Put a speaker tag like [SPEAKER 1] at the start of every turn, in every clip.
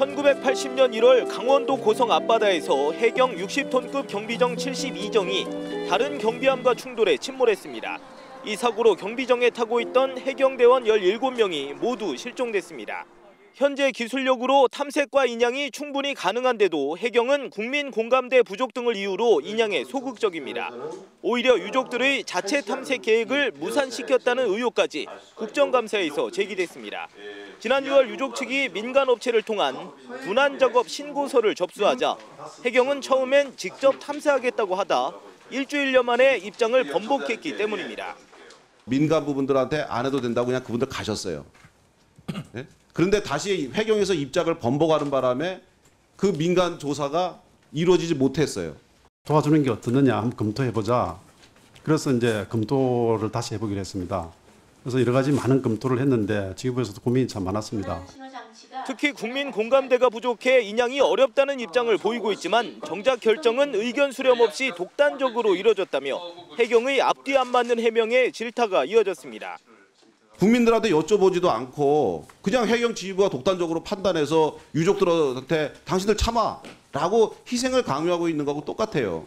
[SPEAKER 1] 1980년 1월 강원도 고성 앞바다에서 해경 60톤급 경비정 72정이 다른 경비함과 충돌해 침몰했습니다. 이 사고로 경비정에 타고 있던 해경대원 17명이 모두 실종됐습니다. 현재 기술력으로 탐색과 인양이 충분히 가능한데도 해경은 국민 공감대 부족 등을 이유로 인양에 소극적입니다. 오히려 유족들의 자체 탐색 계획을 무산시켰다는 의혹까지 국정감사에서 제기됐습니다. 지난 6월 유족 측이 민간 업체를 통한 분한 작업 신고서를 접수하자 해경은 처음엔 직접 탐사하겠다고 하다 일주일여 만에 입장을 번복했기 때문입니다.
[SPEAKER 2] 민간 부분들한테 안 해도 된다고 그냥 그분들 가셨어요. 예? 그런데 다시 회경에서 입장을 번복하는 바람에 그 민간 조사가 이루어지지 못했어요.
[SPEAKER 3] 도와주는 게 어떻느냐 한번 검토해보자. 그래서 이제 검토를 다시 해보기로 했습니다. 그래서 여러 가지 많은 검토를 했는데 지구부에서도 고민이 참 많았습니다.
[SPEAKER 1] 특히 국민 공감대가 부족해 인양이 어렵다는 입장을 보이고 있지만 정작 결정은 의견 수렴 없이 독단적으로 이뤄졌다며 해경의 앞뒤 안 맞는 해명에 질타가 이어졌습니다.
[SPEAKER 2] 국민들한테 여쭤보지도 않고 그냥 해경 지휘부가 독단적으로 판단해서 유족들한테 당신들 참아라고 희생을 강요하고 있는 거하고 똑같아요.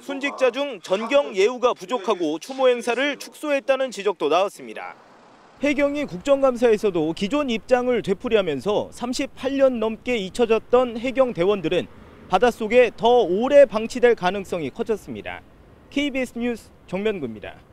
[SPEAKER 1] 순직자 중 전경 예우가 부족하고 추모 행사를 축소했다는 지적도 나왔습니다. 해경이 국정감사에서도 기존 입장을 되풀이하면서 38년 넘게 잊혀졌던 해경 대원들은 바닷속에 더 오래 방치될 가능성이 커졌습니다. KBS 뉴스 정면구입니다.